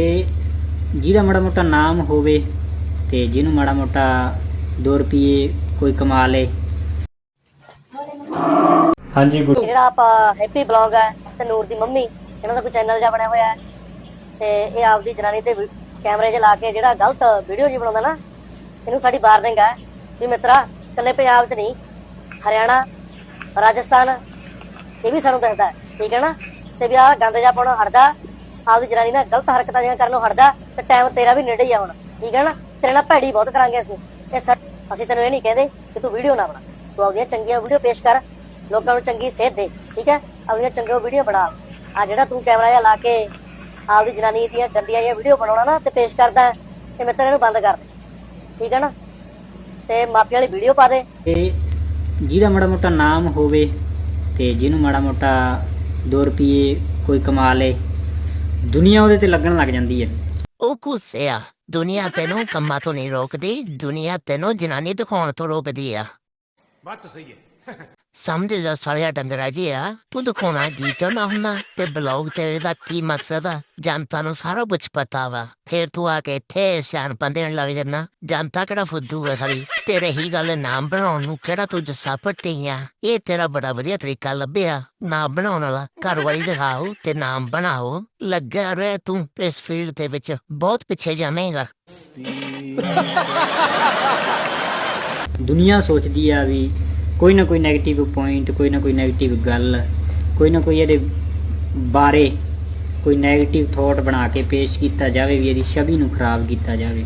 ਤੇ ਜਿਹਦਾ ਮਾੜਾ ਮੋਟਾ ਨਾਮ ਹੋਵੇ ਤੇ ਜਿਹਨੂੰ ਮਾੜਾ ਮੋਟਾ 2 ਰੁਪਏ ਕੋਈ ਕਮਾ ਲੇ। ਹਾਂਜੀ ਗੁੱਡ ਜਿਹੜਾ ਆਪਾਂ ਹੈਪੀ ਬਲੌਗ ਹੈ ਤੇ ਨੂਰ ਦੀ ਮੰਮੀ ਇਹਨਾਂ ਦਾ ਕੋਈ ਚੈਨਲ ਜਿਹਾ ਬਣਿਆ ਹੋਇਆ ਹੈ। ਤੇ ਇਹ ਆਪਦੀ ਜਨਾਨੀ ਤੇ ਕੈਮਰੇ 'ਚ ਲਾ ਕੇ ਜਿਹੜਾ ਗਲਤ ਵੀਡੀਓ ਜੀ ਬਣਾਉਂਦਾ ਨਾ ਇਹਨੂੰ ਸਾਡੀ ਵਾਰਨਿੰਗ ਹੈ ਵੀ ਮਿੱਤਰਾ ਇਕੱਲੇ ਪੰਜਾਬ 'ਚ ਨਹੀਂ ਹਰਿਆਣਾ ਰਾਜਸਥਾਨ ਇਹ ਵੀ ਸਾਨੂੰ ਦੱਸਦਾ ਠੀਕ ਹੈ ਨਾ? ਤੇ ਵੀ ਆਹ ਗੰਦ ਜਿਹਾ ਪਾਉਣੋਂ ਹਟਦਾ। ਆਪਦੀ ਜਨਾਨੀ ਨਾਲ ਗਲਤ ਹਰਕਤਾਂ ਜਿਹੀਆਂ ਕਰਨੋਂ ਹਟਦਾ, ਤੇ ਟਾਈਮ ਤੇਰਾ ਵੀ ਨੇੜੇ ਹੀ ਆ ਹੁਣ। ਠੀਕ ਹੈ ਨਾ? ਤੇਰੇ ਨਾਲ ਭੈੜੀ ਬਹੁਤ ਕਰਾਂਗੇ ਅਸੀਂ। ਇਹ ਸਾ- ਅਸੀਂ ਤੈਨੂੰ ਇਹ ਨਹੀਂ ਕਹਿੰਦੇ ਕਿ ਤੂੰ ਵੀਡੀਓ ਨਾ ਬਣਾ। ਤੂੰ ਆਪਦੀਆਂ ਚੰਗੀਆਂ ਵੀਡੀਓ ਪੇਸ਼ ਕਰ। ਲੋਕਾਂ ਨੂੰ ਚੰਗੀ ਸੇਧ ਦੇ। ਠੀਕ ਹੈ ਆਪਦੀਆਂ ਚੰਗੀਆਂ ਵੀਡੀਓ ਬਣਾ। ਆ ਜਿਹੜਾ ਤੂੰ ਕੈਮਰਾ ਜਿਹਾ ਲਾ ਕੇ ਆਪਦੀ ਜਨਾਨੀ ਦੀਆਂ ਗੰਦੀਆਂ ਜਿਹੀਆਂ ਵੀਡੀਓ ਬਣਾਉਣਾ ਨਾ, ਤੇ ਪੇਸ਼ ਕਰਦਾ ਤੇ ਮੈਂ ਤੇਰੇ ਨੂੰ ਬੰਦ ਕਰ ਦੇ ਠੀਕ ਹੈ ਨਾ? ਤੇ ਮਾਪੇ ਵਾਲੀ ਵੀਡੀਓ ਪਾ ਦੇ। ਤੇ ਜਿਹਦਾ ਮਾੜਾ ਮੋਟਾ ਨਾਮ ਹੋਵੇ, ਤੇ ਜਿਹਨੂੰ ਮਾੜਾ ਮੋਟਾ 2 ਰੁਪਏ ਕੋਈ ਕਮਾ ਲੇ ਦੁਨੀਆ ਉਹਦੇ ਤੇ ਲੱਗਣ ਲੱਗ ਜਾਂਦੀ ਹੈ। ਉਹ ਕੁਸਿਆ ਦੁਨੀਆ ਤੈਨੂੰ ਕੰਮਾਂ ਤੋਂ ਨਹੀਂ ਰੋਕਦੀ। ਦੁਨੀਆ ਤੈਨੂੰ ਜਨਾਨੀ ਦਿਖਾਉਣ ਤੋਂ ਰੋਕਦੀ ਆ। ਬਾਤ ਸਹੀ ਹੈ। है ਸਮਝ ਜਾ ਸਾਰਿਆ ਡੰਗਰਾ ਜੀ ਆ ਤੂੰ ਦਿਖਾਉਣਾ ਕੀ ਚਾਹੁੰਦਾ ਹੁੰਦਾ ਤੇ ਬਲੌਗ ਤੇਰੇ ਦਾ ਕੀ ਮਕਸਦ ਆ ਜਨਤਾ ਨੂੰ ਸਾਰਾ ਕੁਝ ਪਤਾ ਵਾ ਫੇਰ ਤੂੰ ਆ ਕੇ ਇੱਥੇ ਸਿਆਣ ਤੇਰੇ ਹੀ ਗੱਲ ਨਾਮ ਬਣਾਉਣ ਨੂੰ ਕਿਹੜਾ ਤੂੰ ਜੱਸਾ ਪੱਟੀਆਂ ਇਹ ਤੇਰਾ ਬੜਾ ਵਧੀਆ ਤਰੀਕਾ ਲੱਭਿਆ ਨਾਮ ਬਣਾਉਣ ਵਾਲਾ ਘਰ ਵਾਲੀ ਦਿਖਾਓ ਤੇ ਨਾਮ ਬਣਾਓ ਲੱਗਾ ਰਹਿ ਤੂੰ ਇਸ ਫੀਲਡ ਦੇ ਵਿੱਚ ਬਹੁਤ ਪਿੱਛੇ ਜਾਵੇਂਗਾ ਦੁਨੀਆ ਸੋਚਦੀ ਆ ਵੀ ਕੋਈ ਨਾ ਕੋਈ ਨੈਗੇਟਿਵ ਪੁਆਇੰਟ ਕੋਈ ਨਾ ਕੋਈ ਨੈਗੇਟਿਵ ਗੱਲ, ਕੋਈ ਨਾ ਕੋਈ ਇਹਦੇ ਬਾਰੇ ਕੋਈ ਨੈਗੇਟਿਵ ਥੋਟ ਬਣਾ ਕੇ ਪੇਸ਼ ਕੀਤਾ ਜਾਵੇ ਵੀ ਇਹਦੀ ਛਵੀ ਨੂੰ ਖਰਾਬ ਕੀਤਾ ਜਾਵੇ।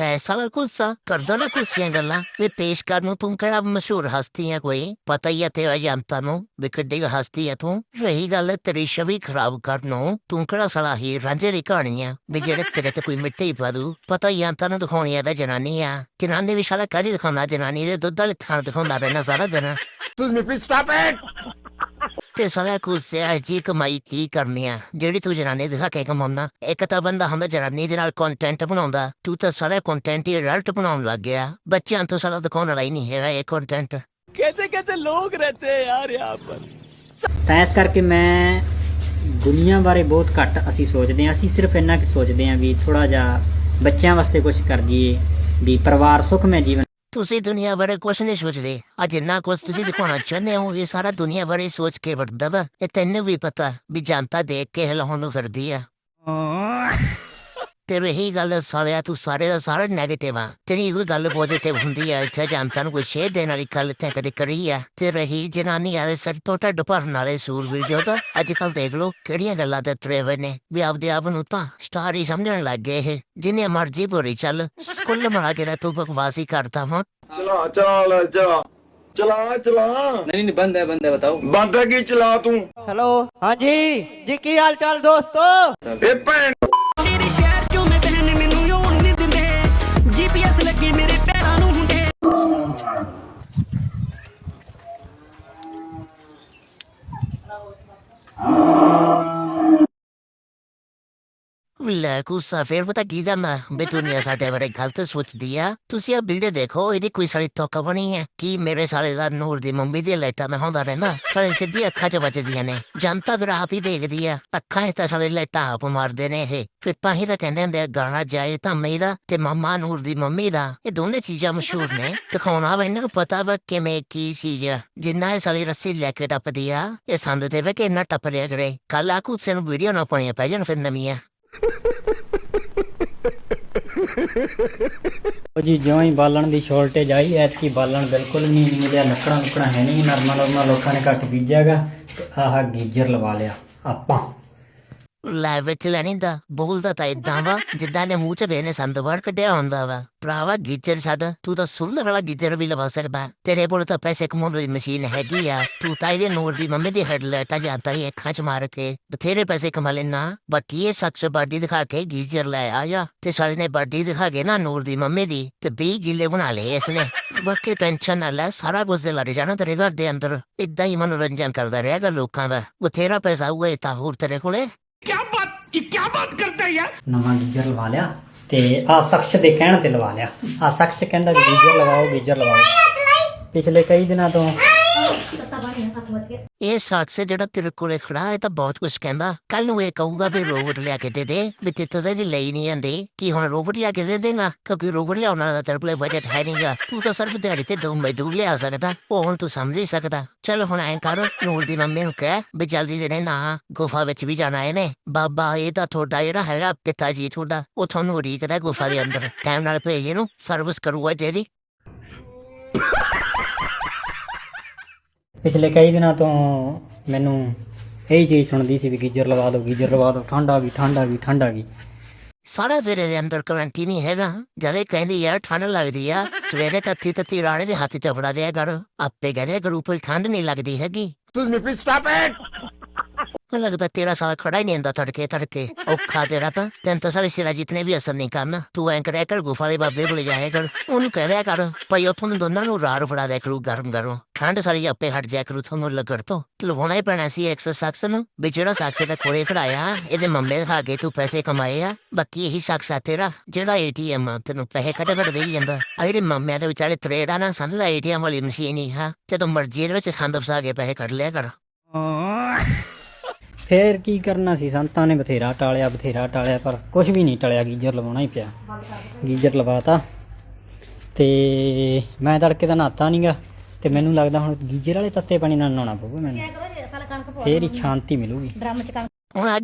ਹੈ ਸਾਲਾ ਕੁਲਸਾ ਕਰਦਾ ਨਾ ਕੁਲਸੀਆਂ ਗੱਲਾਂ। ਵੀ ਪੇਸ਼ ਕਰਨ ਨੂੰ ਤੂੰ ਕਿਹੜਾ ਮਸ਼ਹੂਰ ਹਸਤੀ ਹੈ ਕੋਈ? ਪਤਾ ਹੀ ਹੈ ਤੇਰਾ ਜਨਤਾ ਨੂੰ ਵੀ ਕਿੱਡੀ ਕੁ ਹਸਤੀ ਹੈ ਤੂੰ। ਰਹੀ ਗੱਲ ਹੈ ਤੇਰੀ ਛਵੀ ਖਰਾਬ ਕਰਨ ਨੂੰ ਤੂੰ ਕਿਹੜਾ ਸਾਲਾ ਹੀ ਰਾਂਝੇ ਦੀ ਕਹਾਣੀ ਆ? ਵੀ ਜਿਹੜੇ ਤੇਰੇ ਤੇ ਕੋਈ ਮਿੱਟੀ ਪਾ ਦੂ ਪਤਾ ਹੀ ਜਨਤਾ ਨੂੰ ਦਿਖਾਉਣੀ ਆ ਤਾਂ ਜਨਾਨੀ ਆ। ਜਨਾਨੀ ਵੀ ਸਾਲਾ ਕਾਹਦੀ ਦਿਖਾਉਂਦਾ? ਜਨਾਨੀ ਦੇ ਦੁੱਧ ਵਾਲੇ ਥਾਂ ਦਿਖਾਉਂਦਾ ਰਹਿਣਾ ਸਾਰਾ ਦਿਨ। Excuse me, please stop it! ਤੇ ਸਾਲਾ ਕੁਸੇ ਅਜੀ ਕਮਾਈ ਕੀ ਕਰਨੀ ਆ? ਜਿਹੜੀ ਤੂੰ ਜਨਾਨੇ ਦਿਖਾ ਕੇ ਕਮਾਉਣਾ ਇੱਕ ਤਾਂ ਬੰਦਾ ਹੁੰਦਾ ਜਨਾਨੀ ਦੇ ਨਾਲ ਕੰਟੈਂਟ ਬਣਾਉਂਦਾ ਤੂੰ ਤਾਂ ਸਾਲਾ ਕੰਟੈਂਟ ਹੀ ਰਲਟ ਬਣਾਉਣ ਲੱਗ ਗਿਆ। ਬੱਚਿਆਂ ਤੋਂ ਸਾਲਾ ਦਿਖਾਉਣ ਵਾਲਾ ਹੀ ਨਹੀਂ ਹੈਗਾ ਇਹ ਕੰਟੈਂਟ ਕੈਸੇ ਕੈਸੇ ਲੋਕ ਰਹਤੇ ਹੈ ਯਾਰ ਪਰ? ਤਾਂ ਇਸ ਕਰਕੇ ਮੈਂ ਦੁਨੀਆ ਬਾਰੇ ਬਹੁਤ ਘੱਟ ਅਸੀਂ ਸੋਚਦੇ ਹਾਂ। ਅਸੀਂ ਸਿਰਫ ਇੰਨਾ ਕਿ ਸੋਚਦੇ ਹਾਂ ਵੀ ਥੋੜਾ ਜਿਹਾ ਬੱਚਿਆਂ ਵਾਸਤੇ ਕੁਝ ਕਰ ਦਈਏ ਵੀ ਪਰਿਵਾਰ ਸੁਖਮਈ ਜੀਵਨ ਤੁਸੀਂ ਦੁਨੀਆ ਬਾਰੇ ਕੁਛ ਨਹੀਂ ਸੋਚਦੇ। ਆ ਜਿੰਨਾ ਕੁਛ ਤੁਸੀਂ ਦਿਖਾਉਣਾ ਚਾਹੁੰਦੇ ਹੋ ਇਹ ਸਾਰਾ ਦੁਨੀਆ ਬਾਰੇ ਸੋਚ ਕੇ ਵਰਤਦਾ ਵਾ। ਇਹ ਤੈਨੂੰ ਵੀ ਪਤਾ ਵੀ ਜਨਤਾ ਦੇਖ ਕੇ ਹਿਲਾਉਣ ਨੂੰ ਫਿਰਦੀ ਆ। ਤੇ ਰਹੀ ਗੱਲ ਸਾਰਿਆ ਤੂੰ ਸਾਰੇ ਦਾ ਸਾਰਾ 네ਗੇਟਿਵ ਆ ਤੇਰੀ ਕੋਈ ਗੱਲ ਪੋਜ਼ਿਟਿਵ ਹੁੰਦੀ ਆ ਇੱਥੇ ਜਨਤਾ ਨੂੰ ਕੋਈ ਸ਼ੇਅਰ ਦੇਣ ਵਾਲੀ ਗੱਲ ਤੇ ਕਦੇ ਕਰੀ ਆ ਤੇ ਰਹੀ ਜਨਾਨੀ ਆਲੇ ਸਿਰ ਤੋਂ ਢੱਡ ਭਰਨ ਵਾਲੇ ਸੂਰਵੀਰ ਜੋ ਤਾਂ ਅੱਜ ਕੱਲ ਦੇਖ ਲੋ ਕਿਹੜੀਆਂ ਗੱਲਾਂ ਤੇ ਤਰੇ ਨੇ ਵੀ ਆਪਦੇ ਆਪ ਨੂੰ ਤਾਂ ਸਟਾਰ ਸਮਝਣ ਲੱਗ ਗਏ ਇਹ ਜਿੰਨੇ ਮਰਜ਼ੀ ਭੋਰੀ ਚੱਲ ਸਕੂਲ ਮਰਾ ਕੇ ਨਾ ਤੂੰ ਬਕਵਾਸੀ ਕਰਦਾ ਹਾਂ ਚਲਾ ਚਲ ਜਾ ਚਲਾ ਚਲਾ ਨਹੀਂ ਨਹੀਂ ਬੰਦ ਹੈ ਬੰਦ ਹੈ ਬਤਾਓ ਬੰਦ ਹੈ ਕੀ ਚਲਾ ਤੂੰ ਹੈਲੋ ਹਾਂਜੀ ਜੀ ਕੀ ਹਾਲ ਚਾਲ ਦੋਸਤੋ ਇਹ ਭੈਣ ਜੀਪੀਐਸ ਲੱਗੇ ਮੇਰੇ ਪੈਰਾਂ ਨੂੰ ਹੁੰਦੇ। ਲੈ ਕੁਸਾ ਫੇਰ ਪਤਾ ਕੀ ਕਰਨਾ ਬੇ ਦੁਨੀਆ ਸਾਡੇ ਬਾਰੇ ਗਲਤ ਸੋਚਦੀ ਆ ਤੁਸੀਂ ਆ ਵੀਡੀਓ ਦੇਖੋ ਇਹਦੀ ਕੋਈ ਸਾਲੀ ਤੋਕਾ ਬਣੀ ਹੈ ਕੀ ਮੇਰੇ ਸਾਲੇ ਦਾ ਨੂਰ ਦੀ ਮੰਮੀ ਦੀ ਲਾਈਟਾਂ ਮੈਂ ਹੁੰਦਾ ਰਹਿਣਾ ਸਾਲੇ ਸਿੱਧੀ ਅੱਖਾਂ 'ਚ ਵੱਜਦੀਆਂ ਨੇ ਜਨਤਾ ਫਿਰ ਆਪ ਹੀ ਦੇਖਦੀ ਆ ਅੱਖਾਂ 'ਚ ਤਾਂ ਸਾਲੇ ਲਾਈਟਾਂ ਆਪ ਮਾਰਦੇ ਨੇ ਇਹ ਫਿਰ ਤਾਂ ਹੀ ਤਾਂ ਕਹਿੰਦੇ ਹੁੰਦੇ ਆ ਗਾਣਾ ਜਾਏ ਤਾਂ ਮੇਰਾ ਤੇ ਮਾਮਾ ਨੂਰ ਦੀ ਮੰਮੀ ਦਾ ਇਹ ਦੋਨੇ ਚੀਜ਼ਾਂ ਮਸ਼ਹੂਰ ਨੇ ਦਿਖਾਉਣਾ ਵਾ ਇਹਨਾਂ ਨੂੰ ਪਤਾ ਵਾ ਕਿਵੇਂ ਕੀ ਚੀਜ਼ ਆ ਜਿੰਨਾ ਇਹ ਸਾਲੀ ਰੱਸੀ ਲੈ ਕੇ ਟੱਪਦੀ ਆ ਇਹ ਸੰਦ ਤੇ ਵੇ ਕਿ ਇੰਨਾ ਟੱਪ ਰਿਆ ਕਰੇ ਕੱਲ ਆ ਕੁਛ ਨੂੰ ਵੀਡੀਓ ਨਾ ਪਾਉਣੀਆਂ ਪੈ ਜਾਣ ਫਿਰ ਨਵੀਆਂ ਜੀ, ਜਿਉਂ ਹੀ ਬਾਲਣ ਦੀ ਸ਼ਾਰਟੇਜ ਆਈ, ਐਤਕੀ ਬਾਲਣ ਬਿਲਕੁਲ ਨਹੀਂ ਮਿਲਿਆ ਲੱਕੜਾਂ ਲੁਕੜਾਂ ਹੈ ਨਹੀਂ ਨਰਮਾ ਨਰਮਾ ਲੋਕਾਂ ਨੇ ਘੱਟ ਬੀਜਿਆਗਾ, ਤੇ ਆਹ ਗੀਜਰ ਲਵਾ ਲਿਆ ਆਪਾਂ। ਲੈ ਵਿੱਚ ਲੈਣੀ ਦਾ ਬੋਲਦਾ ਤਾਂ ਇਦਾਂ ਵਾ, ਜਿੱਦਾਂ ਨੇ ਮੂੰਹ ਚ ਵੇਨੇ ਸੰਦ ਕੱਢਿਆ ਹੁੰਦਾ ਵਾ। ਭਰਾਵਾ ਗੀਜਰ ਛੱਡ, ਤੂੰ ਤਾਂ ਸੁੱਲ ਵਾਲਾ ਗੀਜਰ ਵੀ ਲਵਾ ਸਕਦਾ। ਤੇਰੇ ਕੋਲ ਤਾਂ ਪੈਸੇ ਕਮਾਉਣ ਦੀ ਮਸ਼ੀਨ ਹੈਗੀ ਆ। ਤੂੰ ਤਾਂ ਇਹਦੇ ਨੂਰ ਦੀ ਮੰਮੀ ਦੀ ਹੈਡਲਾਈਟਾਂ ਜਾਂਦਾ ਹੀ ਅੱਖਾਂ ਚ ਮਾਰ ਕੇ ਬਥੇਰੇ ਪੈਸੇ ਕਮਾ ਲੈਣਾ ਬਾਕੀ ਇਹ ਸੱਚ ਬਾਡੀ ਦਿਖਾ ਕੇ ਗੀਜਰ ਲੈ ਆਇਆ ਤੇ ਸਾਲੇ ਨੇ ਬਾਡੀ ਦਿਖਾ ਕੇ ਨਾ ਨੂਰ ਦੀ ਮੰਮੀ ਦੀ ਤੇ 20 ਗਿੱਲੇ ਬਣਾ ਲਏ ਇਸਨੇ। ਬਾਕੀ ਟੈਨਸ਼ਨ ਨਾ ਲੈ, ਸਾਰਾ ਕੁਝ ਦੇ ਲੜ ਜਾਣਾ ਤੇਰੇ ਘਰ ਦੇ ਅੰਦਰ। ਇਦਾਂ ਹੀ ਮਨੋਰੰਜਨ ਕਰਦਾ ਰਹੇਗਾ ਲੋਕਾਂ ਦਾ। ਬਥੇਰਾ ਪੈਸਾ ਹੋਏ ਤਾਂ ਹੋਰ ਤੇਰੇ ਕੋਲੇ। ਕੀ ਬਾਤ ਇਹ ਕੀ ਬਾਤ ਕਰਦਾ ਯਾਰ? ਨਵਾਂ ਗੀਜ਼ਰ ਲਵਾ ਲਿਆ ਤੇ ਆ ਸ਼ਖਸ ਦੇ ਕਹਿਣ ਤੇ ਲਵਾ ਲਿਆ। ਆ ਸ਼ਖਸ ਕਹਿੰਦਾ ਵੀ ਗੀਜ਼ਰ ਲਗਾਓ ਗੀਜ਼ਰ ਲਗਾਓ। ਪਿਛਲੇ ਕਈ ਦਿਨਾਂ ਤੋਂ ਇਹ ਸ਼ਖਸ ਜਿਹੜਾ ਤੇਰੇ ਕੋਲੇ ਖੜਾ ਹੈ ਤਾਂ ਬਹੁਤ ਕੁਝ ਕਹਿੰਦਾ। ਕੱਲ ਨੂੰ ਇਹ ਕਹੂਗਾ ਵੀ ਰੋਬੋਟ ਲਿਆ ਕੇ ਦੇ ਦੇ, ਵੀ ਤੇ ਤਦੇ ਦੀ ਲਈ ਨਹੀਂ ਜਾਂਦੀ। ਕੀ ਹੁਣ ਰੋਬੋਟ ਲਿਆ ਕੇ ਦੇ ਦੇਗਾ ਕਿਉਂਕਿ ਰੋਬੋਟ ਲਿਆਉਣਾ ਦਾ ਤੇਰੇ ਕੋਲੇ ਬਜਟ ਹੈ ਨਹੀਂਗਾ। ਤੂੰ ਤਾਂ ਸਿਰਫ ਦਿਹਾੜੀ ਤੇ ਦੋ ਮਜ਼ਦੂਰ ਲਿਆ ਸਕਦਾ। ਉਹ ਹੁਣ ਤੂੰ ਸਮਝ ਹੀ ਸਕਦਾ। ਚਲ ਹੁਣ ਐਂ ਕਰ, ਨੂਰ ਦੀ ਮੰਮੀ ਨੂੰ ਕਹਿ ਵੀ ਜਲਦੀ ਜਿਹੜੇ ਨਾ ਗੁਫਾ ਵਿੱਚ ਵੀ ਜਾਣਾ ਇਹਨੇ। ਬਾਬਾ, ਇਹ ਤਾਂ ਤੁਹਾਡਾ ਜਿਹੜਾ ਹੈਗਾ ਪਿਤਾ ਜੀ ਤੁਹਾਡਾ, ਉਹ ਤੁਹਾਨੂੰ ਉਡੀਕਦਾ ਗੁਫਾ ਦੇ ਅੰਦਰ। ਟਾਈਮ ਨਾਲ ਭੇਜ ਇਹਨੂੰ ਸਰਵਿਸ ਕਰੂਗਾ ਜਿਹਦੀ ਪਿਛਲੇ ਕਈ ਦਿਨਾਂ ਤੋਂ ਮੈਨੂੰ ਇਹੀ ਚੀਜ਼ ਸੁਣਦੀ ਸੀ ਵੀ ਗੀਜ਼ਰ ਲਵਾ ਦਿਓ ਗੀਜ਼ਰ ਲਵਾ ਦਿਓ ਠੰਡ ਆ ਗਈ ਠੰਡ ਆ ਗਈ ਠੰਡ ਆ ਗਈ। ਸਾਰਾ ਤੇਰੇ ਦੇ ਅੰਦਰ ਕਰੰਟੀ ਨਹੀਂ ਹੈਗਾ। ਜਦੇ ਕਹਿੰਦੀ ਯਾਰ ਠੰਡ ਲੱਗਦੀ ਆ ਸਵੇਰੇ ਤੱਤੀ ਤੱਤੀ ਰਾਣੇ ਦੇ ਹੱਥ ਚ ਫੜਾ ਦਿਆ ਕਰ। ਆਪੇ ਕਹਿੰਦੇ ਕੋਈ ਠੰਡ ਨਹੀਂ ਲੱਗਦੀ ਹੈਗੀ। Excuse me, please stop it. ਲੱਗਦਾ ਤੇਰਾ ਸਾਲ ਖੜਾ ਹੀ ਨਹੀਂ ਹੁੰਦਾ ਤੜਕੇ ਤੜਕੇ। ਔਖਾ ਤੇਰਾ ਤਾਂ। ਤੈਨੂੰ ਤਾਂ ਸਾਰੇ ਸਿਰਾ ਜਿਤਨੇ ਵੀ ਅਸਰ ਨਹੀਂ ਕਰਨਾ। ਤੂੰ ਐਂ ਕਰਿਆ ਕਰ, ਗੁਫਾ ਦੇ ਬਾਬੇ ਕੋਲੇ ਜਾਇਆ ਕਰ। ਉਹਨੂੰ ਕਹਿ ਦਿਆ ਕਰ, ਭਈ ਉੱਥੋਂ ਨੂੰ ਦੋਨਾਂ ਨੂੰ ਰਾਰ ਫੜਾ ਦਿਆ ਕਰੂ, ਗਰਮ ਗਰਮ ਠੰਡ ਸਾਰੀ ਆਪੇ ਹਟ ਜਾਇਆ ਕਰੂ, ਤੁਹਾਨੂੰ ਲੱਗਰ ਤੋਂ। ਲਵਾਉਣਾ ਹੀ ਪੈਣਾ ਸੀ ਐਕਸ ਸ਼ਖਸ ਨੂੰ, ਵੀ ਜਿਹੜਾ ਸ਼ਖਸ ਦਾ ਕੋਲੇ ਖੜਾਇਆ, ਇਹਦੇ ਮੰਮੇ ਦੇ ਖਾ ਕੇ ਤੂੰ ਪੈਸੇ ਕਮਾਏ ਆ। ਬਾਕੀ ਇਹੀ ਸ਼ਖਸ ਆ ਤੇਰਾ, ਜਿਹੜਾ ਏਟੀਐਮ ਤੈਨੂੰ ਪੈਸੇ ਕੱਢ ਕੱਢ ਦੇਈ ਜਾਂਦਾ। ਆ ਜਿਹੜੇ ਮੰਮਿਆਂ ਦੇ ਵਿਚਾਲੇ ਤਰੇੜਾ ਨਾ ਸੰਦਾ ਏਟੀਐਮ ਵਾਲੀ ਮਸ਼ੀਨ ਹੀ, ਹਾਂ। ਜਦੋਂ ਮਰਜ਼ੀ ਇਹਦੇ ਵਿੱਚ ਸੰਦ ਫਸਾ ਕੇ ਪੈਸੇ ਕੱਢ ਲਿਆ ਕਰ। ਫੇਰ ਕੀ ਕਰਨਾ ਸੀ? ਸੰਤਾਂ ਨੇ ਬਥੇਰਾ ਟਾਲਿਆ ਬਥੇਰਾ ਟਾਲਿਆ ਪਰ ਕੁਝ ਵੀ ਨਹੀਂ ਟਲਿਆ ਗੀਜ਼ਰ ਲਵਾਉਣਾ ਹੀ ਪਿਆ। ਗੀਜ਼ਰ ਲਵਾਤਾ। ਤੇ ਮੈਂ ਤੜਕੇ ਦਾ ਨਹਾਤਾ ਨਹੀਂਗਾ ਤੇ ਮੈਨੂੰ ਲੱਗਦਾ ਹੁਣ ਗੀਜ਼ਰ ਵਾਲੇ ਤੱਤੇ ਪਾਣੀ ਨਾਲ ਨਹਾਉਣਾ ਪਊਗਾ ਮੈਨੂੰ। ਫੇਰ ਹੀ ਸ਼ਾਂਤੀ ਮਿਲੂਗੀ। ਹੁਣ ਆ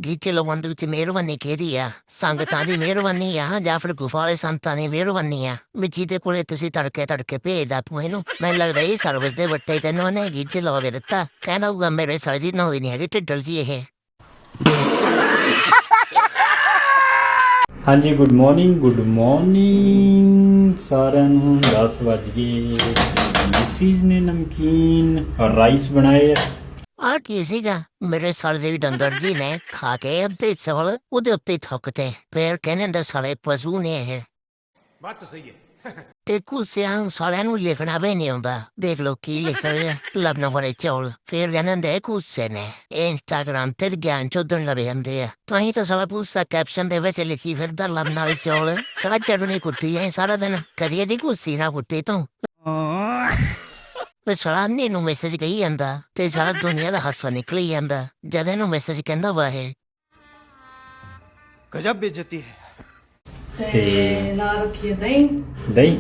ਗੀਤੇ ਲਵੰਦ ਵਿੱਚ ਮਿਹਰਬਾਨੀ ਕਿਹਦੀ ਆ? ਸੰਗਤਾਂ ਦੀ ਮਿਹਰਬਾਨੀ ਆ ਜਾਂ ਫਿਰ ਗੁਫਾ ਵਾਲੇ ਸੰਤਾਂ ਦੀ ਮਿਹਰਬਾਨੀ ਆ। ਮਿੱਜੀ ਦੇ ਕੋਲੇ ਤੁਸੀਂ ਤੜਕੇ ਤੜਕੇ ਭੇਜਦਾ ਤੂੰ ਇਹਨੂੰ ਮੈਨੂੰ ਲੱਗਦਾ ਇਹ ਸਰਵਿਸ ਦੇ ਵੱਟੇ ਤੈਨੂੰ ਉਹਨੇ ਮੇਰੇ ਸਰਜੀ ਇਹ। ਹਾਂਜੀ ਗੁੱਡ ਮਾਰਨਿੰਗ ਗੁੱਡ ਮਾਰਨਿੰਗ ਸਾਰਿਆਂ ਨੂੰ। 10 ਵਜ ਗਏ। ਮਿਸਿਸ ਨੇ ਨਮਕੀਨ ਔਰ ਰਾਈਸ ਬਣਾਏ ਕੀ ਸੀਗਾ ਮੇਰੇ ਸਾਲ ਦੇ ਵੀ ਡੰਗਰ ਜੀ ਨੇ ਖਾ ਕੇ ਅੱਧੇ ਚੌਲ ਉਹਦੇ ਉੱਤੇ ਥੁੱਕਤੇ। ਫੇਰ ਕਹਿੰਦੇ ਨੇ ਸਾਲੇ ਪਸ਼ੂ ਨੇ ਇਹ। ਬਾਤ ਸਹੀ ਹੈ। ਤੇ ਕੁਸਿਆਂ ਸਾਲਿਆਂ ਨੂੰ ਲਿਖਣਾ ਵੀ ਨਹੀਂ ਆਉਂਦਾ। ਦੇਖ ਲੋ ਕੀ ਲਿਖਿਆ ਹੋਇਆ ਲੱਭਣ ਵਾਲੇ ਚੌਲ। ਫਿਰ ਕਹਿੰਦੇ ਨੇ ਕੁਸੇ ਨੇ। ਇੰਸਟਾਗ੍ਰਾਮ ਤੇ ਗਿਆਨ ਚੋਦਣ ਲੱਗ ਜਾਂਦੇ ਆ। ਤੁਸੀਂ ਤਾਂ ਸਾਲਾ ਪੂਸਾ ਕੈਪਸ਼ਨ ਦੇ ਵਿੱਚ ਲਿਖੀ ਫਿਰਦਾ ਲੱਭਣ ਵਾਲੇ ਚੌਲ। ਸਾਲਾ ਚੜਨੀ ਕੁੱਟੀ ਐ ਸਾਰਾ ਦਿਨ ਕਦੀ ਦੀ ਕੁਸੀ ਨਾ ਕੁੱਟੀ ਤੂੰ। ਤੇ ਸਾਲਾ ਅੰਨੇ ਨੂੰ ਮੈਸੇਜ ਕਹੀ ਜਾਂਦਾ ਤੇ ਸਾਲਾ ਦੁਨੀਆ ਦਾ ਹਾਸਾ ਨਿਕਲੀ ਜਾਂਦਾ ਜਦ ਇਹਨੂੰ ਮੈਸੇਜ ਕਹਿੰਦਾ ਵਾ ਇਹ ਗਜਬ ਬੇਇੱਜ਼ਤੀ ਹੈ ਤੇ ਨਾਲ ਰੱਖੀਏ ਦਹੀਂ ਦਹੀਂ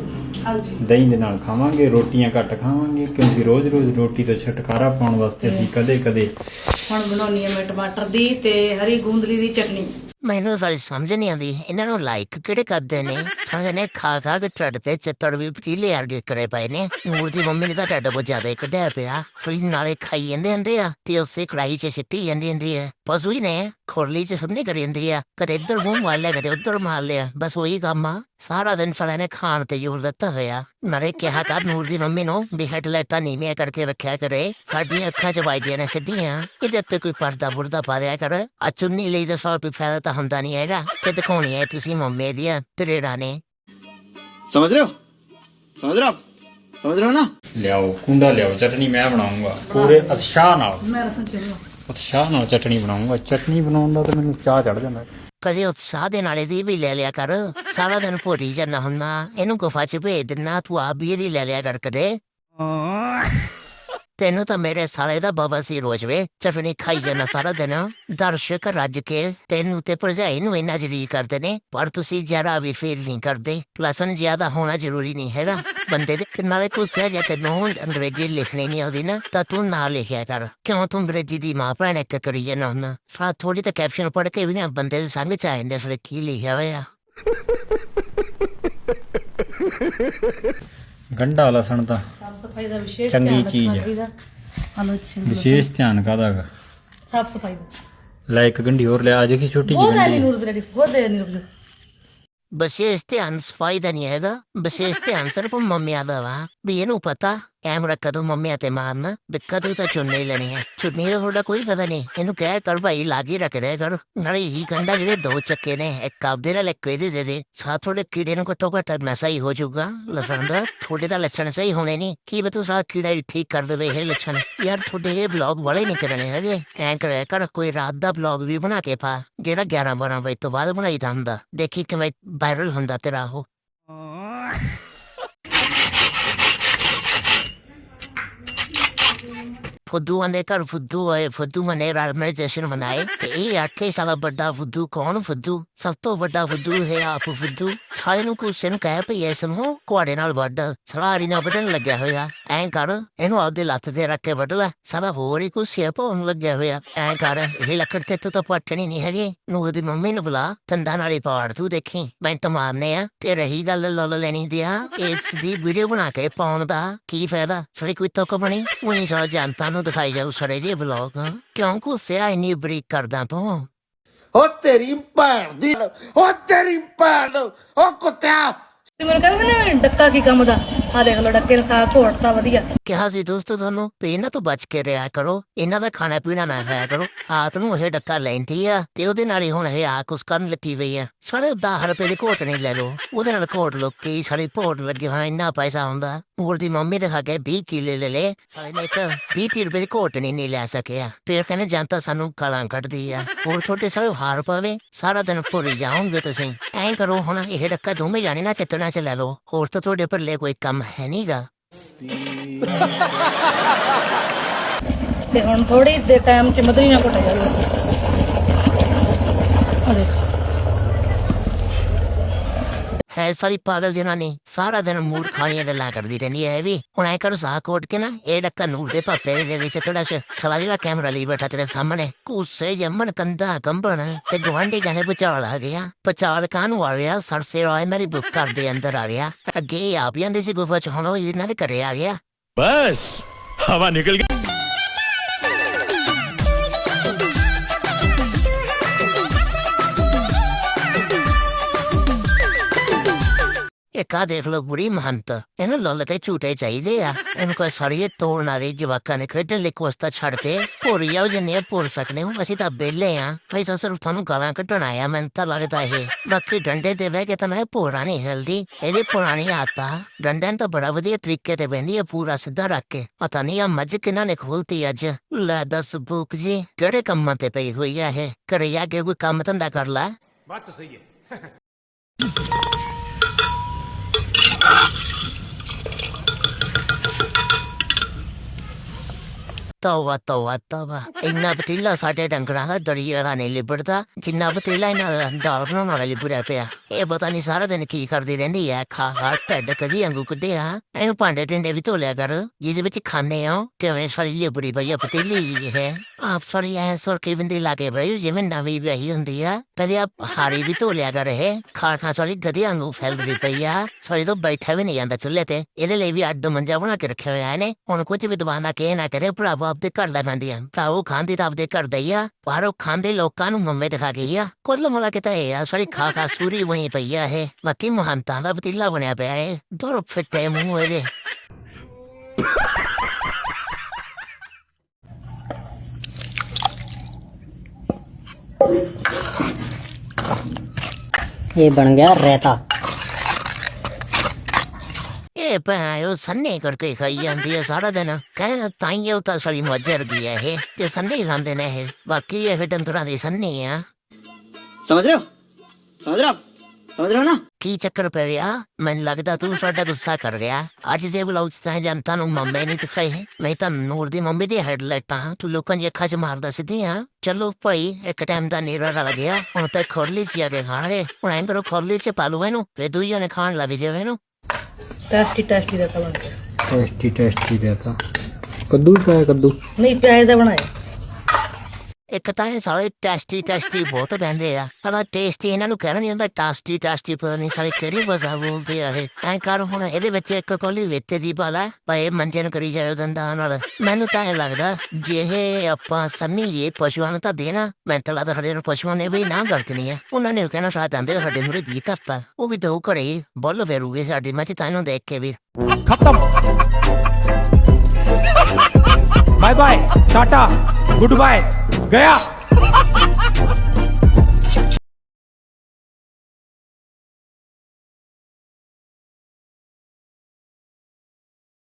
ਹਾਂਜੀ। ਦਹੀਂ ਦੇ ਨਾਲ ਖਾਵਾਂਗੇ ਰੋਟੀਆਂ ਘੱਟ ਖਾਵਾਂਗੇ ਕਿਉਂਕਿ ਰੋਜ਼-ਰੋਜ਼ ਰੋਟੀ ਤੋਂ ਛੁਟਕਾਰਾ ਪਾਉਣ ਵਾਸਤੇ ਅਸੀਂ ਕਦੇ-ਕਦੇ ਹੁਣ ਬਣਾਉਣੀ ਹੈ ਮੈਂ ਟਮਾਟਰ ਦੀ ਤੇ ਹਰੀ ਗੂੰਦਲੀ ਦੀ ਚਟਨੀ। ਮੈਨੂੰ ਸਾਲੀ ਸਮਝ ਨਹੀਂ ਆਉਂਦੀ ਇਹਨਾਂ ਨੂੰ ਲਾਈਕ ਕਿਹੜੇ ਕਰਦੇ ਨੇ? ਸਮਝ ਨੇ ਖਾ ਖਾ ਕੇ ਟੱਡ ਤੇ ਚੱਤੜ ਵੀ ਪਤੀਲੇ ਵਰਗੇ ਕਰੇ ਪਏ ਨੇ। ਨੂਰ ਦੀ ਮੰਮੀ ਨੇ ਤਾਂ ਟੱਡ ਬਹੁਤ ਜ਼ਿਆਦਾ ਹੀ ਕੱਢਿਆ ਪਿਆ। ਸਲੀ ਨਾਲੇ ਖਾਈ ਜਾਂਦੇ ਹੁੰਦੇ ਆ ਤੇ ਉਸੇ ਕੜਾਈ 'ਚ ਸਿੱਟੀ ਜਾਂਦੀ ਹੁੰਦੀ ਹੈ ਪਸ਼ੂ ਹੀ ਨੇ ਖੁਰਲੀ 'ਚ ਸੁਣਨੇ ਕਰੀ ਜਾਂਦੀ ਆ। ਕਦੇ ਇੱਧਰ ਮੂੰਹ ਮਾਰ ਲਿਆ ਕਦੇ ਉੱਧਰ ਮਾਰ ਲਿਆ। ਬਸ ਉਹੀ ਕੰਮ ਆ। ਸਾਰਾ ਦਿਨ ਫਲਾਣੇ ਖਾਣ ਤੇ ਯੂਰ ਦਿੱਤਾ ਹੋਇਆ। ਨਰੇ ਕਿਹਾ ਕਰ ਨੂਰ ਦੀ ਮੰਮੀ ਨੂੰ ਵੀ ਹੈਡਲਾਈਟਾਂ ਨੀਵੀਆਂ ਕਰਕੇ ਰੱਖਿਆ ਕਰੇ। ਸਾਡੀਆਂ ਅੱਖਾਂ 'ਚ ਵੱਜਦੀਆਂ ਨੇ ਸਿੱਧੀਆਂ। ਕਿਤੇ ਤੇ ਕੋਈ ਪਰਦਾ ਬੁਰਦਾ ਪਾ ਦਿਆ ਕਰ। ਆ ਚੁੰਨੀ ਲਈ ਤਾਂ ਸੌ ਰੁਪਏ ਫਾਇਦਾ ਤਾਂ ਹੁੰਦਾ ਨਹੀਂ ਹੈਗਾ। ਕਿ ਦਿਖਾਉਣੀ ਹੈ ਤੁਸੀਂ ਮੰਮੀ ਦੀਆਂ ਤਰੇੜਾ ਨੇ। ਸਮਝ ਰਹੇ ਹੋ? ਸਮਝ ਰਹੇ ਹੋ? ਸਮਝ ਰਹੇ ਹੋ ਨਾ? ਲਿਆਓ ਕੁੰਡਾ ਲਿਆਓ ਚਟਨੀ ਮੈਂ ਬਣਾਉਂਗਾ। ਪੂਰੇ ਉਤਸ਼ਾਹ ਨਾਲ। ਮੈਂ ਰਸਨ ਚਾਹੀਦਾ ਉਤਸ਼ਾਹ ਨਾਲ ਚਟਨੀ ਬਣਾਉਂਗਾ। ਚਟਨੀ ਬਣਾਉਣ ਦਾ ਤਾਂ ਮੈਨੂੰ ਚਾਹ ਚੜ ਜਾਂਦਾ। ਕਦੇ ਉਤਸ਼ਾਹ ਦੇ ਨਾਲੇ ਦੀ ਵੀ ਲੈ ਲਿਆ ਕਰ ਸਾਰਾ ਦਿਨ ਭੋਰੀ ਜਾਂਦਾ ਹੁੰਦਾ ਇਹਨੂੰ ਗੁਫਾ 'ਚ ਭੇਜ ਦਿੰਨਾ ਤੂੰ ਆਪ ਵੀ ਇਹਦੀ ਲੈ ਲਿਆ ਕਰ ਕਦੇ ਤੈਨੂੰ ਤਾਂ ਮੇਰੇ ਸਾਲੇ ਦਾ ਬਾਬਾ ਸੀ ਰੋਜ਼ ਵੇ। ਚਟਨੀ ਖਾਈ ਜਾਣਾ ਸਾਰਾ ਦਿਨ। ਦਰਸ਼ਕ ਰੱਜ ਕੇ ਤੈਨੂੰ ਤੇ ਭਰਜਾਈ ਨੂੰ ਇੰਨਾ ਜਰੀ ਕਰਦੇ ਨੇ, ਪਰ ਤੁਸੀਂ ਜਰਾ ਵੀ ਫੇਰ ਨਹੀਂ ਕਰਦੇ। ਲਸਣ ਜ਼ਿਆਦਾ ਹੋਣਾ ਜ਼ਰੂਰੀ ਨਹੀਂ ਹੈਗਾ। ਬੰਦੇ ਦੇ ਨਾਲੇ ਕੁਛ ਜੇ ਤੈਨੂੰ ਅੰਗਰੇਜ਼ੀ ਲਿਖਣੀ ਨਹੀਂ ਆਉਂਦੀ ਨਾ, ਤਾਂ ਤੂੰ ਨਾ ਲਿਖਿਆ ਕਰ। ਕਿਉਂ ਤੂੰ ਅੰਗਰੇਜ਼ੀ ਦੀ ਮਾਂ ਭੈਣ ਇੱਕ ਕਰੀ ਜਾਣਾ ਹੁੰਦਾ ਫਾ ਥੋੜੀ ਤਾਂ ਕੈਪਸ਼ਨ ਪੜ੍ਹ ਕੇ ਵੀ ਨਾ ਬੰਦੇ ਦੇ ਸੰਗ ਆ ਜਾਂਦੇ ਫਿਰ ਕੀ ਲਿਖਿਆ ਹੋਇਆ? ਗੰਡਾ ਲਸਣ ਤਾਂ ਸਾਫ਼ ਸਫ਼ਾਈ ਦਾ ਵਿਸ਼ੇਸ਼ ਚੰਗੀ ਧਿਆਨ ਚੀਜ਼ ਰੱਖਣਾ ਹੈ। ਚਾਹੀਦਾ ਵਿਸ਼ੇਸ਼ ਧਿਆਨ ਕਾਦਾ ਸਾਫ਼ ਸਫ਼ਾਈ ਦਾ। ਲੈ ਇੱਕ ਗੰਢੀ ਹੋਰ ਲਿਆ ਦੇਖੀ ਛੋਟੀ ਜਿਹੀ ਬਹੁਤ ਹੈ ਗੰਢੀ। ਨੂਰ ਦੇ ਰੈਡੀ ਬਹੁਤ ਦੇ ਨੂਰ ਦੇ ਵਿਸ਼ੇਸ਼ ਧਿਆਨ ਸਫ਼ਾਈ ਦਾ ਨਹੀਂ ਹੈਗਾ। ਵਿਸ਼ੇਸ਼ ਧਿਆਨ ਸਿਰਫ ਮੰਮੀਆਂ ਦਾ ਵਾ ਵੀ ਇਹਨੂੰ ਪਤਾ ਕੈਮਰਾ ਕਦੋਂ ਮੰਮੀਆਂ ਤੇ ਮਾਰਨਾ? ਵੀ ਤਾਂ ਚੁੰਨੀ ਲੈਣੀ ਹੈ। ਚੁੰਨੀ ਦਾ ਤੁਹਾਡਾ ਕੋਈ ਪਤਾ ਨਹੀਂ। ਇਹਨੂੰ ਕਹਿ ਕਰ ਭਾਈ, ਲਾਗੀ ਰੱਖ ਦੇ ਕਰ ਨਾਲੇ ਹੀ ਕੰਡਾ ਜਿਹੜੇ ਦੋ ਚੱਕੇ ਨੇ, ਇੱਕ ਆਪਦੇ ਨਾਲ, ਇੱਕ ਇਹਦੇ ਦੇ ਦੇ। ਸਾਥ ਥੋੜੇ ਕੀੜੇ ਨੂੰ ਘੱਟੋ ਘੱਟ ਨਸ਼ਾ ਹੀ ਹੋ ਜਾਊਗਾ। ਲਸਣ ਦਾ ਤੁਹਾਡੇ ਦਾ ਲੱਛਣ ਸਹੀ ਹੋਣੇ ਨਹੀਂ। ਕੀ ਬਤੂ ਸਾਥ ਕੀੜਾ ਹੀ ਠੀਕ ਕਰ ਦੇਵੇ ਇਹ ਲੱਛਣ। ਯਾਰ ਤੁਹਾਡੇ ਇਹ ਬਲੌਗ ਵਾਲੇ ਨਹੀਂ ਚੱਲਣੇ ਹੈਗੇ। ਐਂ ਕਰਿਆ ਕਰ, ਕੋਈ ਰਾਤ ਦਾ ਬਲੌਗ ਵੀ ਬਣਾ ਕੇ ਪਾ, ਜਿਹੜਾ 11 12 ਵਜੇ ਤੋਂ ਬਾਅਦ ਬਣਾਈ ਦਾ ਹੁੰਦਾ। ਦੇਖੀ ਕਿਵੇਂ ਵਾਇਰਲ ਹੁੰਦਾ ਤੇਰਾ ਉਹ। ਫੁੱਦੂਆਂ ਦੇ ਘਰ ਫੁੱਦੂ ਹੋਏ ਫੁੱਦੂਆਂ ਨੇ ਰਲ ਮਿਲ ਜਸ਼ਨ ਮਨਾਏ ਤੇ ਇਹ ਆਖੇ ਸਾਲਾ ਵੱਡਾ ਫੁੱਦੂ ਕੌਣ ਫੁੱਦੂ? ਸਭ ਤੋਂ ਵੱਡਾ ਫੁੱਦੂ ਹੈ ਆਪ ਫੁੱਦੂ। ਸਾਰੇ ਨੂੰ ਕੁਛ ਨੂੰ ਕਹਿ ਪਈ ਇਸ ਨੂੰ ਕੁਆੜੇ ਨਾਲ ਵੱਢ। ਸਲਾਰੀ ਨਾਲ ਵੱਢਣ ਲੱਗਿਆ ਹੋਇਆ। ਐਂ ਕਰ ਇਹਨੂੰ ਆਪਦੇ ਲੱਤ ਤੇ ਰੱਖ ਕੇ ਵੱਢ ਲੈ ਸਾਲਾ ਹੋਰ ਹੀ ਕੁਛ ਹੈ ਪਾਉਣ ਲੱਗਿਆ ਹੋਇਆ ਐਂ ਕਰ ਇਹ ਲੱਕੜ ਤੇ ਤੂੰ ਤਾਂ ਪੱਟਣੀ ਨਹੀਂ ਹੈਗੀ ਨੂੰ ਉਹਦੀ ਮੰਮੀ ਨੂੰ ਬੁਲਾ ਤੰਦਾਂ ਨਾਲੇ ਪਾੜ ਤੂੰ ਦੇਖੀ ਮੈਂ ਤਾਂ ਮਾਰਨੇ ਆ ਤੇ ਰਹੀ ਗੱਲ ਲੋਲ ਲੈਣੀ ਦੀ ਆ ਇਸ ਦੀ ਵੀਡੀਓ ਬਣਾ ਕੇ ਪਾਉਣ ਦਾ ਕੀ ਫਾਇਦਾ ਸੜੀ ਕੋਈ ਤੱਕ ਬਣੀ ਉਹਨੀ ਸਾ ਜਨਤਾ ਨੂੰ ਦਿਖਾਈ ਜਾਊ ਸੜੇ ਜੇ ਬਲੌਗ ਕਿਉਂ ਕੁਸਿਆ ਇੰਨੀ ਬਰੀਕ ਕਰਦਾ ਤੂੰ ਓ ਤੇਰੀ ਭੈਣ ਦੀ ਓ ਤੇਰੀ ਭੈਣ ਓ ਕੁੱਤਿਆ ਮੈਨੂੰ ਕਹਿੰਦੇ ਨੇ ਡੱਕਾ ਕੀ ਕੰਮ ਦਾ? ਆ ਦੇਖ ਲੋ ਡੱਕੇ ਨੇ ਸਾਗ ਘੋੜਤਾ ਵਧੀਆ। ਕਿਹਾ ਸੀ ਦੋਸਤੋ ਤੁਹਾਨੂੰ, ਵੀ ਇਹਨਾਂ ਤੋਂ ਬਚ ਕੇ ਰਿਹਾ ਕਰੋ, ਇਹਨਾਂ ਦਾ ਖਾਣਾ ਪੀਣਾ ਨਾ ਖਾਇਆ ਕਰੋ। ਆਤ ਨੂੰ ਇਹ ਡੱਕਾ ਲੈਂਦੀ ਆ, ਤੇ ਉਹਦੇ ਨਾਲ ਹੀ ਹੁਣ ਇਹ ਆ ਕੁਛ ਕਰਨ ਲੱਗੀ ਪਈ ਆ। ਸਾਰੇ 10 ਰੁਪਏ ਦੀ ਘੋਟ ਨਹੀਂ ਲੈ ਲਓ, ਉਹਦੇ ਨਾਲ ਘੋਟ ਲੋ ਕੀ ਸਾਰੀ ਭੋਟ ਲੱਗੇ ਹੋਇਆ ਇੰਨਾ ਪੈਸਾ ਹੁੰਦਾ। ਹੋਰ ਦੀ ਮੰਮੀ ਦੇ ਖਾ ਕੇ 20 ਕਿਲੇ ਲੈ ਲੈ ਸਾਰੇ ਨੇ ਇੱਕ 20 ਤੀਹ ਰੁਪਏ ਦੀ ਘੋਟ ਨਹੀਂ ਨਹੀਂ ਲੈ ਸਕਿਆ। ਫਿਰ ਕਹਿੰਦੇ ਜਨਤਾ ਸਾਨੂੰ ਗਾਲਾਂ ਕੱਢਦੀ ਆ, ਹੋਰ ਛੋਟੇ ਸਾਰੇ ਹਾਰ ਪਾਵੇ, ਸਾਰਾ ਦਿਨ ਭੁੱਲ ਜਾਓਗੇ ਤੁਸੀਂ। ਐਂ ਕਰੋ, ਹੁਣ ਇਹ ਡੱਕਾ ਦੋਵੇਂ ਜਾਣੇ ਨਾ ਚਿੱਤਣਾ ਚ ਲੈ ਲਓ, ਹੋਰ ਤਾਂ ਤੁਹਾਡੇ ਪਰਲੇ ਕੋਈ ਕੰਮ ਹੈ ਨਹੀਂਗਾ ਤੇ ਹੁਣ ਥੋੜੀ ਦੇ ਟਾਈਮ ਚ ਮਧਰੀ ਨਾ ਘਟ ਜਾਵੇ ਆ ਦੇਖ। ਇਹ ਸਾਰੀ ਪਾਗਲ ਜਨਾਨੀ ਸਾਰਾ ਦਿਨ ਮੂਡ ਖਾਣੀਆਂ ਗੱਲਾਂ ਕਰਦੀ ਰਹਿੰਦੀ ਹੈ ਇਹ ਵੀ। ਹੁਣ ਐ ਕਰ, ਸਾਹ ਕੋਟ ਕੇ ਨਾ, ਇਹ ਡੱਕਾ ਨੂਰ ਦੇ ਪਾਪੇ ਦੇ ਵਿੱਚ ਥੋੜਾ ਜਿਹਾ ਸਲਾਈਲਾ ਕੈਮਰਾ ਲਈ ਬੈਠਾ ਤੇਰੇ ਸਾਹਮਣੇ। ਕੂਸੇ ਜੰਮਣ ਕੰਦਾ ਕੰਬਣ, ਤੇ ਗਵਾਂਢੀ ਜਾਨੇ ਪਚਾਲ ਆ ਗਿਆ। ਪਚਾਲ ਕਾਨੂੰ ਆ ਰਿਹਾ? ਸਰਸੇ ਰਾਏ ਮੇਰੀ ਬੁੱਕ ਕਰ ਦੇ ਅੰਦਰ ਆ ਗਿਆ। ਅੱਗੇ ਆਪ ਹੀ ਜਾਂਦੇ ਸੀ ਗੁਫਾ ਚ, ਹੁਣ ਉਹ ਇਹਨਾਂ ਦੇ ਘਰੇ ਆ ਗਿਆ। ਬਸ, ਹਵਾ ਨਿਕਲ ਗਈ। ਇੱਕਾ ਦੇਖ ਲੋ ਬੁਰੀ ਮਹੰਤ। ਇਹਨੂੰ ਲੁੱਲ ਤੇ ਝੂਟੇ ਚਾਹੀਦੇ ਆ। ਇਹਨੂੰ ਕੋਈ ਸਰੀਏ ਤੋੜਨ ਵਾਲੇ ਜਵਾਕਾਂ ਨੇ ਖੇਡਣ ਲਈ ਕੋਸਤਾ ਛੱਡ ਕੇ। ਭੋਰੀ ਆਉ ਜੰਨੇ ਭੋਰ ਸਕਨੇ ਹੋ, ਅਸੀਂ ਤਾਂ ਬੇਲੇ ਆ। ਭਾਈ ਤਾਂ ਸਿਰਫ ਤੁਹਾਨੂੰ ਗਾਲਾਂ ਕੱਢਣ ਮੈਂ ਤਾਂ ਲੱਗਦਾ ਇਹ। ਬਾਕੀ ਡੰਡੇ ਤੇ ਬਹਿ ਕੇ ਤਾਂ ਮੈਂ ਭੋਰਾ ਨਹੀਂ ਹਿਲਦੀ। ਇਹਦੀ ਪੁਰਾਣੀ ਆਤਾ ਡੰਡਿਆਂ ਤਾਂ ਬੜਾ ਵਧੀਆ ਤਰੀਕੇ ਤੇ ਬਹਿੰਦੀ ਹੈ ਪੂਰਾ ਸਿੱਧਾ ਰੱਖ ਕੇ। ਪਤਾ ਨਹੀਂ ਆ ਮੱਝ ਕਿਨਾਂ ਨੇ ਖੋਲਤੀ ਅੱਜ। ਲੈ ਦੱਸ ਬੂਕ ਜੀ, ਕਿਹੜੇ ਕੰਮਾਂ ਤੇ ਪਈ ਹੋਈ ਆ ਇਹ? ਕਰਿਆ ਕੇ ਕੋਈ ਕੰਮ ਧੰਦਾ ਕਰ ਲੈ। ਬਾਤ ਸਹੀ ਹੈ। है ਤਵਾ ਤਵਾ ਇੰਨਾ ਪਤੀਲਾ ਸਾਡੇ ਡੰਗਰਾਂ ਦਾ ਦਰੀਆ ਦਾ ਨਹੀਂ ਲਿਬੜਦਾ। ਜਿੰਨਾ ਪਤੀਲਾ ਇਹਨਾਂ ਦਾ ਦਾਲ ਬਣਾਉਣ ਵਾਲਾ ਲਿਬੜਿਆ ਪਿਆ। ਇਹ ਪਤਾ ਨਹੀਂ ਸਾਰਾ ਦਿਨ ਕੀ ਕਰਦੀ ਰਹਿੰਦੀ ਹੈ ਖਾ ਖਾ, ਢੱਡ ਕਦੀ ਅੰਗੂ ਕੱਢਿਆ। ਇਹਨੂੰ ਭਾਂਡੇ ਟਿੰਡੇ ਵੀ ਧੋ ਲਿਆ ਕਰ। ਜਿਹਦੇ ਵਿੱਚ ਖਾਣੇ ਆ ਕਿਵੇਂ ਸਾਰੀ ਲਿਬੜੀ ਪਈ ਆ, ਪਤੀਲੀ ਹੈ। ਆਪ ਸਾਰੀ ਐ ਸੁਰ ਕੇ ਬਿੰਦੀ ਲਾ ਕੇ ਬਈ, ਜਿਵੇਂ ਨਵੀਂ ਵਿਆਹੀ ਹੁੰਦੀ ਆ। ਪਹਿਲੇ ਆਪ ਹਾਰੀ ਵੀ ਧੋ ਲਿਆ ਕਰ ਇਹ। ਖਾ ਖਾ ਸਾਰੀ ਗਦੀ ਅੰਗੂ ਫੈਲਦੀ ਪਈ ਆ। ਸਾਰੀ ਤੋਂ ਬੈਠਾ ਵੀ ਨਹੀਂ ਜਾਂਦਾ ਚੁੱਲ੍ਹੇ ਤੇ। ਇਹਦੇ ਲਈ ਵੀ ਅੱਡ ਮੰਜਾ ਬਣਾ ਕੇ ਰੱਖਿਆ ਹੋਇਆ ਇਹਨੇ। ਹੁਣ ਕੁਝ ਵੀ ਦਵਾਨਾ ਕੇ ਨਾ ਕਰੇ, ਭਰਾਵਾ ਆਪਦੇ ਘਰ ਦਾ ਬੰਦੀ ਆ। ਭਰਾਵੋ ਖਾਂਦੀ ਤਾਂ ਆਪਦੇ ਘਰ ਦਾ ਹੀ ਆ, ਪਰ ਉਹ ਖਾਂਦੇ ਲੋਕਾਂ ਨੂੰ ਮੰਮੇ ਦਿਖਾ ਗਈ ਆ। ਕੁੱਲ ਮਿਲਾ ਕੇ ਤਾਂ ਇਹ ਆ, ਸਾਰੀ ਖਾ ਖਾ ਸੂਰੀ ਵਹੀਂ ਪਈ ਆ ਇਹ। ਬਾਕੀ ਮਹੰਤਾਂ ਦਾ ਪਤੀਲਾ ਬਣਿਆ ਪਿਆ ਇਹ। ਦਰ ਫਿੱਟੇ ਮੂੰਹ ਇਹਦੇ। ਇਹ ਬਣ ਗਿਆ ਰੇਤਾ। ਇਹ ਭਾਇਓ ਸੰਨੇ ਕਰਕੇ ਖਾਈ ਜਾਂਦੀ ਹੈ ਸਾਰਾ ਦਿਨ ਕਹਿੰਦਾ ਤਾਈਓ ਤਾਂ ਸਾਰੀ ਮੱਜਰ ਗਈ ਹੈ ਇਹ ਤੇ ਸੰਨੇ ਹੀ ਖਾਂਦੇ ਨੇ ਇਹ ਬਾਕੀ ਇਹ ਡੰਗਰਾਂ ਦੇ ਸੰਨੇ ਆ ਸਮਝ ਰਹੇ ਹੋ ਸਮਝ ਰਹੇ ਹੋ ਸਮਝ ਰਹੇ ਹੋ ਨਾ ਕੀ ਚੱਕਰ ਪੈ ਰਿਹਾ ਮੈਨੂੰ ਲੱਗਦਾ ਤੂੰ ਸਾਡਾ ਗੁੱਸਾ ਕਰ ਗਿਆ ਅੱਜ ਦੇ ਵਲੌਗ ਤਾਂ ਜਨਤਾ ਨੂੰ ਮੰਮੇ ਨਹੀਂ ਦਿਖਾਈ ਮੈਂ ਤਾਂ ਨੂਰ ਦੀ ਮੰਮੀ ਦੀ ਹੈਡਲਾਈਟਾਂ ਤੂੰ ਲੋਕਾਂ ਦੀ ਅੱਖਾਂ 'ਚ ਮਾਰਦਾ ਸਿੱਧੀਆਂ ਚਲੋ ਭਾਈ ਇੱਕ ਟਾਈਮ ਦਾ ਨੀਰਾ ਰਲ ਗਿਆ ਹੁਣ ਤਾਂ ਖੋਰਲੀ ਚ ਆ ਕੇ ਖਾਣਗੇ ਹੁਣ ਐਂ ਕਰੋ ਖੋਰਲੀ ਚ ਪਾ ਲਓ ਇਹਨੂੰ ਫੇ ਦੂਜਿਆਂ ਨੇ ਖਾਣ ਲੱਗ ਜਾਵੇ ਇਹਨੂੰ ਟੈਸਟੀ ਟੈਸਟੀ ਦਾ ਗਿਆ ਟੇਸਟੀ ਟੇਸਟੀ ਦੇਤਾ ਕੱਦੂ ਪਾਇਆ ਕੱਦੂ? ਨਹੀਂ ਪਿਆਜ਼ ਦਾ ਬਣਾਇਆ। ਇੱਕ ਤਾਂ ਇਹ ਸਾਰੇ ਟੈਸਟੀ ਟੈਸਟੀ ਬਹੁਤ ਬਹਿੰਦੇ ਆ। ਪਰ ਟੇਸਟੀ ਇਹਨਾਂ ਨੂੰ ਕਹਿਣਾ ਨਹੀਂ ਹੁੰਦਾ ਟੈਸਟੀ ਟੈਸਟੀ ਪਤਾ ਨਹੀਂ ਸਾਰੇ ਕਿਹੜੀ ਵਜ਼ਾ ਬੋਲਦੇ ਆ ਇਹ। ਐਂ ਕਰ ਹੁਣ ਇਹਦੇ ਵਿੱਚ ਇੱਕ ਕੋਲੀ ਵੇਤੇ ਦੀ ਬਾਲਾ ਭਾਏ ਮੰਜੇ ਕਰੀ ਜਾਏ ਦੰਦਾਂ ਨਾਲ। ਮੈਨੂੰ ਤਾਂ ਇਹ ਲੱਗਦਾ, ਜੇ ਇਹ ਆਪਾਂ ਸੰਨੀ ਇਹ ਪਸ਼ੂਆਂ ਨੂੰ ਤਾਂ ਦੇਣਾ, ਮੈਂ ਤਾਂ ਲੱਗਦਾ ਸਾਡੇ ਨੂੰ ਪਸ਼ੂਆਂ ਨੇ ਵੀ ਨਾ ਗਲਤਨੀ ਹੈ ਉਹਨਾਂ ਨੇ ਕਹਿਣਾ ਸਾਥ ਆਂਦੇ ਸਾਡੇ ਨੂੰ ਵੀ ਕੱਪਾ ਉਹ ਵੀ ਦੋ ਘਰੇ ਬੋਲ ਵੇਰੂਗੇ ਸਾਡੇ, ਮੈਂ ਤਾਂ ਇਹਨੂੰ ਦੇਖ ਕੇ ਵੀ। ਖਤਮ। Bye bye tata good bye ganhar!